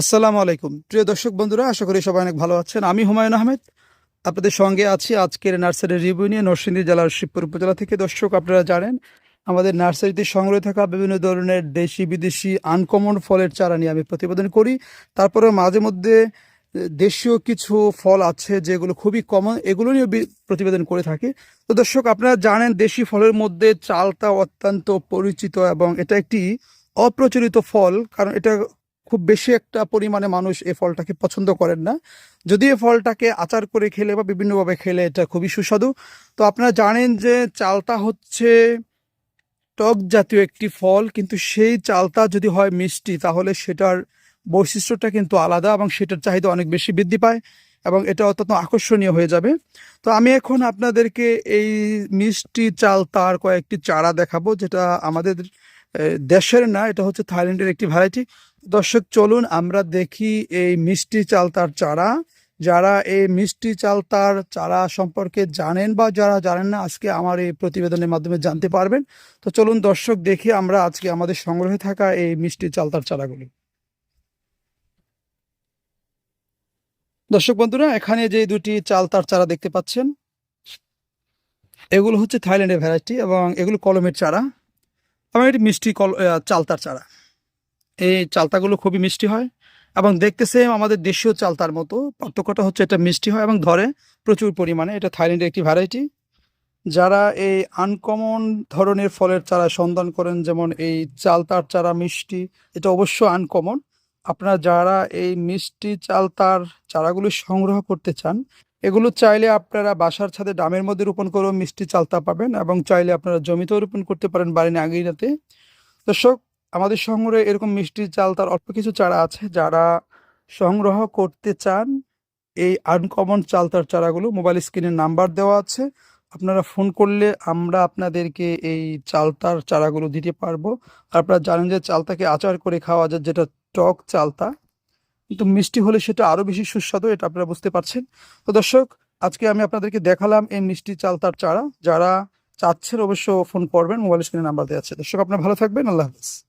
আসসালামু আলাইকুম। প্রিয় দর্শক বন্ধুরা, আশা করি সবাই অনেক ভালো আছেন। আমি হুমায়ুন আহমেদ, আপনাদের সঙ্গে আছি আজকের নার্সারির রিভিউ নিয়ে নরসিংদী জেলার শিবপুর উপজেলা থেকে। দর্শক, আপনারা জানেন, আমাদের নার্সারিতে সংগ্রহে থাকা বিভিন্ন ধরনের দেশি, বিদেশি আনকমন ফলের চারা নিয়ে আমি প্রতিবেদন করি। তারপরে মাঝে মধ্যে দেশীয় কিছু ফল আছে যেগুলো খুবই কমন এগুলো নিয়ে প্রতিবেদন করে থাকি। তো দর্শক, আপনারা জানেন, দেশি ফলের মধ্যে চালটা অত্যন্ত পরিচিত এবং এটা একটি অপ্রচলিত ফল, কারণ এটা খুব বেশি একটা পরিমাণে মানুষ এই ফলটাকে পছন্দ করেন না। যদি এই ফলটাকে আচার করে খেলে বা বিভিন্নভাবে খেলে এটা খুবই সুস্বাদু। তো আপনারা জানেন যে চালতা হচ্ছে টক জাতীয় একটি ফল, কিন্তু সেই চালতা যদি হয় মিষ্টি, তাহলে সেটার বৈশিষ্ট্যটা কিন্তু আলাদা এবং সেটার চাহিদা অনেক বেশি বৃদ্ধি পায় এবং এটা অত্যন্ত আকর্ষণীয় হয়ে যাবে। তো আমি এখন আপনাদেরকে এই মিষ্টি চালতার কয়েকটি চারা দেখাবো, যেটা আমাদের দেশের না, এটা হচ্ছে থাইল্যান্ডের একটি ভ্যারাইটি দর্শক, চলুন আমরা দেখি এই মিষ্টি চালতার চারা। যারা এই মিষ্টি চালতার চারা সম্পর্কে জানেন বা যারা জানেন না, আজকে আমার এই প্রতিবেদনের মাধ্যমে জানতে পারবেন। তো চলুন দর্শক, দেখি আমরা আজকে আমাদের সংগ্রহে থাকা এই মিষ্টি চালতার চারাগুলি। দর্শক, বন্ধুরা, এখানে যে দুটি চালতার চারা দেখতে পাচ্ছেন, এগুলো হচ্ছে থাইল্যান্ডের ভ্যারাইটি এবং এগুলো কলমের চারা। এবং এটি মিষ্টি কল চালতার চারা। এই চালতাগুলো খুবই মিষ্টি হয় এবং দেখতে সেম আমাদের দেশীয় চালতার মতো। পার্থক্যটা হচ্ছে এটা মিষ্টি হয় এবং ধরে প্রচুর পরিমাণে। এটা থাইল্যান্ডের একটি ভ্যারাইটি যারা এই আনকমন ধরনের ফলের চারা সন্ধান করেন, যেমন এই চালতার চারা মিষ্টি, এটা অবশ্য আনকমন আপনারা যারা এই মিষ্টি চালতার চারাগুলো সংগ্রহ করতে চান এগুলো চাইলে আপনারা বাসার ছাদে ডামের মধ্যে রোপণ করেও মিষ্টি চালতা পাবেন এবং চাইলে আপনারা জমিতেও রোপণ করতে পারেন বাড়ি আঙিনাতে। দর্শক, আমাদের সংগ্রহে এরকম মিষ্টি চাল তার অল্প কিছু চারা আছে যারা সংগ্রহ করতে চান। এই আনকমন চালতার চারাগুলো মোবাইল স্ক্রিনের নাম্বার দেওয়া আছে। আপনারা ফোন করলে আমরা আপনাদেরকে এই চালতার চারাগুলো দিতে পারব। আপনারা জানেন যে চালতাকে আচার করে খাওয়া যায় যেটা টক চালতা কিন্তু মিষ্টি হলে সেটা আরও বেশি সুস্বাদু, এটা আপনারা বুঝতে পারছেন। তো দর্শক, আজকে আমি আপনাদেরকে দেখালাম এই মিষ্টি চাল তার চারা। যারা চাচ্ছেন অবশ্য ফোন করবেন, মোবাইল স্ক্রিনে নাম্বার দেওয়া আছে। দর্শক, আপনার ভালো থাকবেন, আল্লাহ হাফিজ।